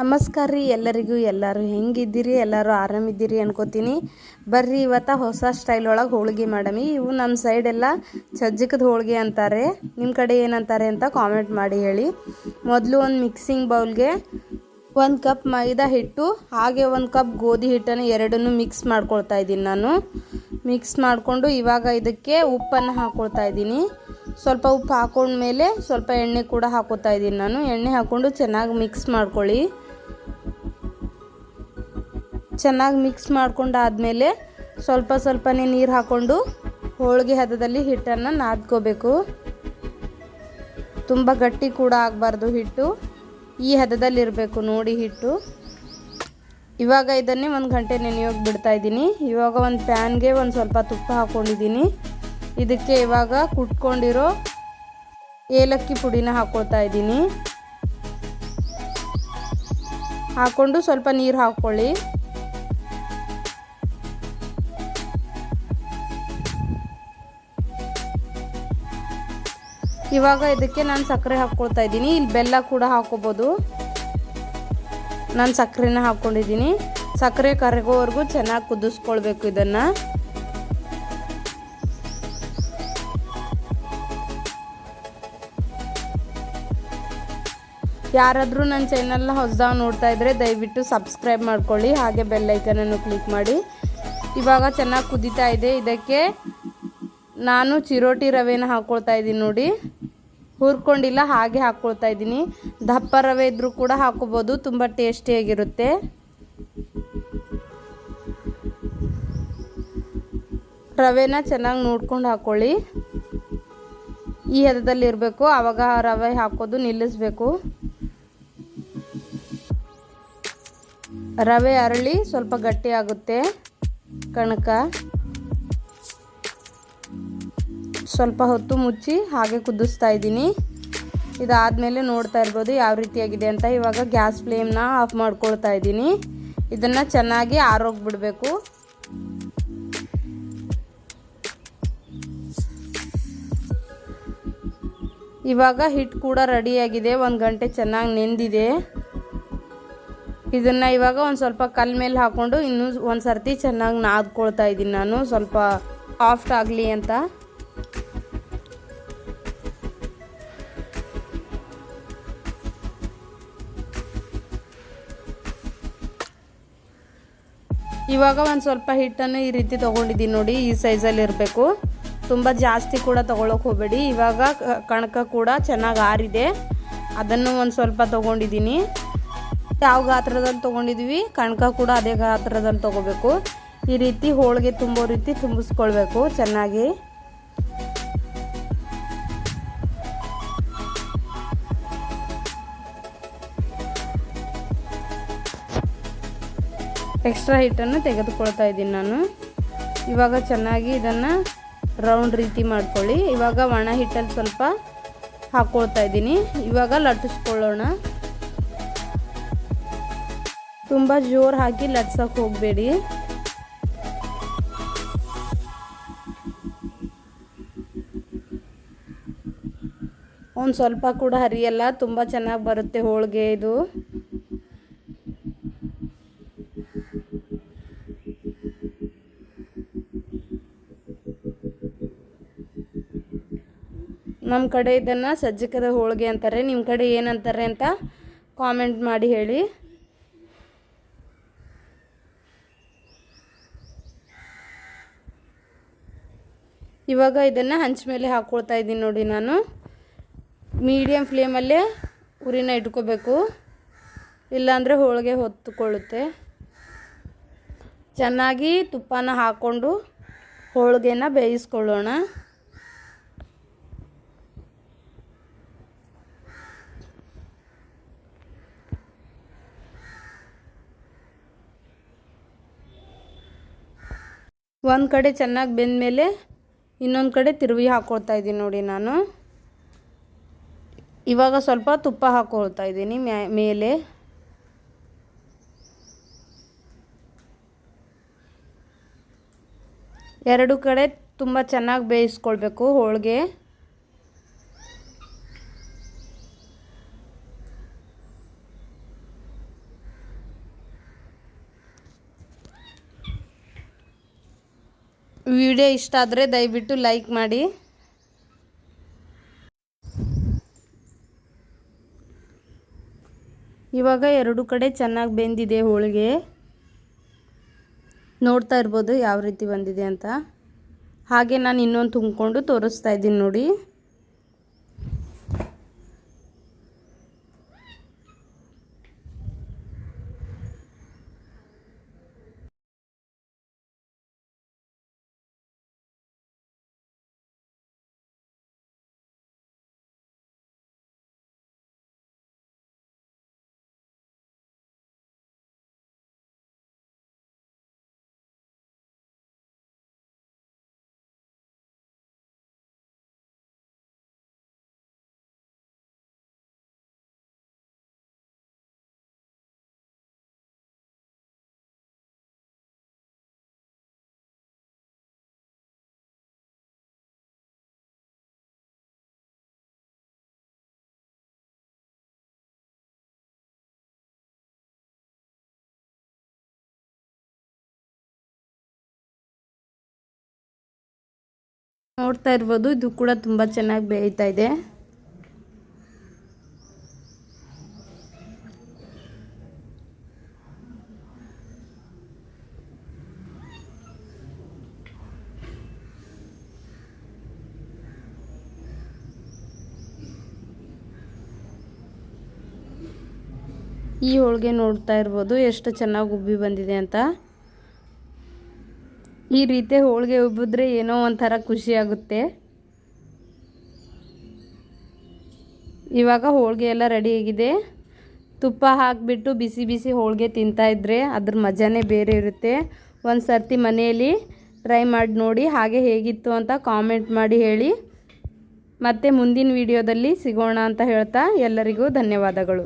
ನಮಸ್ಕಾರ ರೀ ಎಲ್ಲರಿಗೂ, ಎಲ್ಲರೂ ಹೆಂಗಿದ್ದೀರಿ, ಎಲ್ಲರೂ ಆರಾಮಿದ್ದೀರಿ ಅನ್ಕೋತೀನಿ. ಬರ್ರಿ ಇವತ್ತು ಹೊಸ ಸ್ಟೈಲ್ ಒಳಗೆ ಹೋಳಿಗೆ ಮಾಡಮಿ. ಇವು ನಮ್ಮ ಸೈಡೆಲ್ಲ ಸಜ್ಜಕದ ಹೋಳಿಗೆ ಅಂತಾರೆ. ನಿಮ್ಮ ಕಡೆ ಏನಂತಾರೆ ಅಂತ ಕಾಮೆಂಟ್ ಮಾಡಿ ಹೇಳಿ. ಮೊದಲು ಒಂದು ಮಿಕ್ಸಿಂಗ್ ಬೌಲ್ಗೆ ಒಂದು ಕಪ್ ಮೈದಾ ಹಿಟ್ಟು, ಹಾಗೆ ಒಂದು ಕಪ್ ಗೋಧಿ ಹಿಟ್ಟನ್ನು ಎರಡನ್ನೂ ಮಿಕ್ಸ್ ಮಾಡ್ಕೊಳ್ತಾ ಇದ್ದೀನಿ ನಾನು. ಮಿಕ್ಸ್ ಮಾಡಿಕೊಂಡು ಇವಾಗ ಇದಕ್ಕೆ ಉಪ್ಪನ್ನು ಹಾಕ್ಕೊಳ್ತಾ ಇದ್ದೀನಿ. ಸ್ವಲ್ಪ ಉಪ್ಪು ಹಾಕೊಂಡ್ಮೇಲೆ ಸ್ವಲ್ಪ ಎಣ್ಣೆ ಕೂಡ ಹಾಕೋತಾ ಇದ್ದೀನಿ ನಾನು. ಎಣ್ಣೆ ಹಾಕ್ಕೊಂಡು ಚೆನ್ನಾಗಿ ಮಿಕ್ಸ್ ಮಾಡ್ಕೊಳ್ಳಿ. ಚೆನ್ನಾಗಿ ಮಿಕ್ಸ್ ಮಾಡ್ಕೊಂಡಾದಮೇಲೆ ಸ್ವಲ್ಪ ಸ್ವಲ್ಪನೇ ನೀರು ಹಾಕ್ಕೊಂಡು ಹೋಳಿಗೆ ಹದದಲ್ಲಿ ಹಿಟ್ಟನ್ನು ನಾದ್ಕೋಬೇಕು. ತುಂಬ ಗಟ್ಟಿ ಕೂಡ ಆಗಬಾರ್ದು ಹಿಟ್ಟು. ಈ ಹದದಲ್ಲಿರಬೇಕು ನೋಡಿ ಹಿಟ್ಟು. ಇವಾಗ ಇದನ್ನೇ ಒಂದು ಗಂಟೆ ನೆನೆಯೋಗಿ ಬಿಡ್ತಾ ಇದ್ದೀನಿ. ಇವಾಗ ಒಂದು ಪ್ಯಾನ್ಗೆ ಒಂದು ಸ್ವಲ್ಪ ತುಪ್ಪ ಹಾಕ್ಕೊಂಡಿದ್ದೀನಿ ಇದಕ್ಕೆ ಇವಾಗ ಕುಟ್ಕೊಂಡಿರೋ ಏಲಕ್ಕಿ ಪುಡಿನ ಹಾಕ್ಕೊಳ್ತಾ ಇದ್ದೀನಿ. ಹಾಕ್ಕೊಂಡು ಸ್ವಲ್ಪ ನೀರು ಹಾಕ್ಕೊಳ್ಳಿ. ಇವಾಗ ಇದಕ್ಕೆ ನಾನು ಸಕ್ಕರೆ ಹಾಕ್ಕೊಳ್ತಾ ಇದ್ದೀನಿ. ಇಲ್ಲಿ ಬೆಲ್ಲ ಕೂಡ ಹಾಕೋಬೋದು. ನಾನು ಸಕ್ಕರೆನ ಹಾಕ್ಕೊಂಡಿದ್ದೀನಿ ಸಕ್ಕರೆ ಕರಗೋವರೆಗೂ ಚೆನ್ನಾಗಿ ಕುದಿಸ್ಕೊಳ್ಬೇಕು ಇದನ್ನು. ಯಾರಾದರೂ ನನ್ನ ಚಾನಲ್ನ ಹೊಸದಾಗಿ ನೋಡ್ತಾ ಇದ್ದರೆ ದಯವಿಟ್ಟು ಸಬ್ಸ್ಕ್ರೈಬ್ ಮಾಡ್ಕೊಳ್ಳಿ. ಹಾಗೆ ಬೆಲ್ ಐಕನನ್ನು ಕ್ಲಿಕ್ ಮಾಡಿ. ಇವಾಗ ಚೆನ್ನಾಗಿ ಕುದೀತಾ ಇದೆ. ಇದಕ್ಕೆ ನಾನು ಚಿರೋಟಿ ರವೆನ ಹಾಕ್ಕೊಳ್ತಾ ಇದ್ದೀನಿ ನೋಡಿ. ಹುರ್ಕೊಂಡಿಲ್ಲ, ಹಾಗೆ ಹಾಕ್ಕೊಳ್ತಾ ಇದ್ದೀನಿ. ದಪ್ಪ ರವೆ ಇದ್ದರೂ ಕೂಡ ಹಾಕೋಬೋದು, ತುಂಬ ಟೇಸ್ಟಿಯಾಗಿರುತ್ತೆ. ರವೆನ ಚೆನ್ನಾಗಿ ನೋಡ್ಕೊಂಡು ಹಾಕ್ಕೊಳ್ಳಿ ಈ ಹದದಲ್ಲಿ ಇರಬೇಕು, ಆವಾಗ ರವೆ ಹಾಕೋದು ನಿಲ್ಲಿಸ್ಬೇಕು. ರವೆ ಅರಳಿ ಸ್ವಲ್ಪ ಗಟ್ಟಿ ಆಗುತ್ತೆ ಕಣಕ. ಸ್ವಲ್ಪ ಹೊತ್ತು ಮುಚ್ಚಿ ಹಾಗೆ ಕುದಿಸ್ತಾ ಇದ್ದೀನಿ. ಇದಾದಮೇಲೆ ನೋಡ್ತಾ ಇರ್ಬೋದು ಯಾವ ರೀತಿಯಾಗಿದೆ ಅಂತ. ಇವಾಗ ಗ್ಯಾಸ್ ಫ್ಲೇಮ್ನ ಆಫ್ ಮಾಡ್ಕೊಳ್ತಾ ಇದ್ದೀನಿ. ಇದನ್ನು ಚೆನ್ನಾಗಿ ಆರೋಗ್ಬಿಡಬೇಕು ಇವಾಗ ಹಿಟ್ಟು ಕೂಡ ರೆಡಿಯಾಗಿದೆ ಒಂದು ಗಂಟೆ ಚೆನ್ನಾಗಿ ನೆಂದಿದೆ. ಇದನ್ನು ಇವಾಗ ಒಂದು ಸ್ವಲ್ಪ ಕಲ್ ಮೇಲೆ ಹಾಕ್ಕೊಂಡು ಇನ್ನೂ ಒಂದು ಸರ್ತಿ ಚೆನ್ನಾಗಿ ನಾದ್ಕೊಳ್ತಾ ಇದ್ದೀನಿ ನಾನು. ಸ್ವಲ್ಪ ಸಾಫ್ಟ್ ಆಗಲಿ ಅಂತ. ಇವಾಗ ಒಂದು ಸ್ವಲ್ಪ ಹಿಟ್ಟನ್ನು ಈ ರೀತಿ ತೊಗೊಂಡಿದ್ದೀನಿ ನೋಡಿ, ಈ ಸೈಜಲ್ಲಿ ಇರಬೇಕು. ತುಂಬ ಜಾಸ್ತಿ ಕೂಡ ತೊಗೊಳಕ್ಕೆ ಹೋಗಬೇಡಿ. ಇವಾಗ ಕಣಕ ಕೂಡ ಚೆನ್ನಾಗಿ ಆರಿದೆ. ಅದನ್ನು ಒಂದು ಸ್ವಲ್ಪ ತೊಗೊಂಡಿದ್ದೀನಿ. ಯಾವ ಗಾತ್ರದಲ್ಲಿ ತೊಗೊಂಡಿದ್ವಿ, ಕಣಕ ಕೂಡ ಅದೇ ಗಾತ್ರದಲ್ಲಿ ತೊಗೋಬೇಕು. ಈ ರೀತಿ ಹೋಳಿಗೆ ತುಂಬೋ ರೀತಿ ತುಂಬಿಸ್ಕೊಳ್ಬೇಕು ಚೆನ್ನಾಗಿ. ಎಕ್ಸ್ಟ್ರಾ ಹಿಟ್ಟನ್ನು ತೆಗೆದುಕೊಳ್ತಾ ಇದ್ದೀನಿ ನಾನು. ಇವಾಗ ಚೆನ್ನಾಗಿ ಇದನ್ನು ರೌಂಡ್ ರೀತಿ ಮಾಡ್ಕೊಳ್ಳಿ. ಇವಾಗ ಒಣ ಹಿಟ್ಟಲ್ಲಿ ಸ್ವಲ್ಪ ಹಾಕ್ಕೊಳ್ತಾ ಇದ್ದೀನಿ. ಇವಾಗ ಲಟ್ಟಿಸ್ಕೊಳ್ಳೋಣ. ತುಂಬ ಜೋರು ಹಾಕಿ ಲಟ್ಸೋಕೆ ಹೋಗಬೇಡಿ. ಒಂದು ಸ್ವಲ್ಪ ಕೂಡ ಹರಿಯಲ್ಲ, ತುಂಬ ಚೆನ್ನಾಗಿ ಬರುತ್ತೆ ಹೋಳಿಗೆ ಇದು. ನಮ್ಮ ಕಡೆ ಇದನ್ನು ಸಜ್ಜಕದ ಹೋಳಿಗೆ ಅಂತಾರೆ. ನಿಮ್ಮ ಕಡೆ ಏನಂತಾರೆ ಅಂತ ಕಾಮೆಂಟ್ ಮಾಡಿ ಹೇಳಿ. ಇವಾಗ ಇದನ್ನು ಹಂಚ ಮೇಲೆ ಹಾಕ್ಕೊಳ್ತಾ ಇದ್ದೀನಿ ನೋಡಿ ನಾನು. ಮೀಡಿಯಮ್ ಫ್ಲೇಮಲ್ಲೇ ಉರಿನ ಇಟ್ಕೋಬೇಕು. ಇಲ್ಲಾಂದರೆ ಹೋಳಿಗೆ ಹೊತ್ತುಕೊಳ್ಳುತ್ತೆ ಚೆನ್ನಾಗಿ ತುಪ್ಪನ ಹಾಕ್ಕೊಂಡು ಹೋಳಿಗೆನ ಬೇಯಿಸ್ಕೊಳ್ಳೋಣ. ಒಂದು ಕಡೆ ಚೆನ್ನಾಗಿ ಬೆಂದಮೇಲೆ ಇನ್ನೊಂದು ಕಡೆ ತಿರುವಿ ಹಾಕ್ಕೊಳ್ತಾ ಇದ್ದೀನಿ ನೋಡಿ ನಾನು. ಇವಾಗ ಸ್ವಲ್ಪ ತುಪ್ಪ ಹಾಕ್ಕೊಳ್ತಾ ಇದ್ದೀನಿ ಮೇಲೆ. ಎರಡು ಕಡೆ ತುಂಬ ಚೆನ್ನಾಗಿ ಬೇಯಿಸ್ಕೊಳ್ಬೇಕು ಹೋಳಿಗೆ. ವಿಡಿಯೋ ಇಷ್ಟ ಆದರೆ ದಯವಿಟ್ಟು ಲೈಕ್ ಮಾಡಿ. ಇವಾಗ ಎರಡು ಕಡೆ ಚೆನ್ನಾಗಿ ಬೆಂದಿದೆ ಹೋಳಿಗೆ. ನೋಡ್ತಾ ಇರ್ಬೋದು ಯಾವ ರೀತಿ ಬಂದಿದೆ ಅಂತ. ಹಾಗೆ ನಾನು ಇನ್ನೊಂದು ತುಂಬಿಕೊಂಡು ತೋರಿಸ್ತಾ ಇದ್ದೀನಿ ನೋಡಿ. ನೋಡ್ತಾ ಇರ್ಬೋದು. ಇದು ಕೂಡ ತುಂಬ ಚೆನ್ನಾಗಿ ಬೇಯ್ತಾ ಇದೆ. ಈ ಹೋಳಿಗೆ ನೋಡ್ತಾ ಇರ್ಬೋದು. ಎಷ್ಟು ಚೆನ್ನಾಗಿ ಉಬ್ಬಿ ಬಂದಿದೆ ಅಂತ. ಈ ರೀತಿ ಹೋಳಿಗೆ ಉಬ್ಬಿದ್ರೆ ಏನೋ ಒಂಥರ ಖುಷಿ ಆಗುತ್ತೆ. ಇವಾಗ ಹೋಳಿಗೆ ಎಲ್ಲ ರೆಡಿಯಾಗಿದೆ ತುಪ್ಪ ಹಾಕಿಬಿಟ್ಟು ಬಿಸಿ ಬಿಸಿ ಹೋಳಿಗೆ ತಿಂತಾಯಿದ್ರೆ ಅದ್ರ ಮಜಾನೇ ಬೇರೆ ಇರುತ್ತೆ. ಒಂದು ಸರ್ತಿ ಮನೆಯಲ್ಲಿ ಟ್ರೈ ಮಾಡಿ ನೋಡಿ ಹಾಗೆ ಹೇಗಿತ್ತು ಅಂತ ಕಾಮೆಂಟ್ ಮಾಡಿ ಹೇಳಿ. ಮತ್ತೆ ಮುಂದಿನ ವಿಡಿಯೋದಲ್ಲಿ ಸಿಗೋಣ ಅಂತ ಹೇಳ್ತಾ ಎಲ್ಲರಿಗೂ ಧನ್ಯವಾದಗಳು.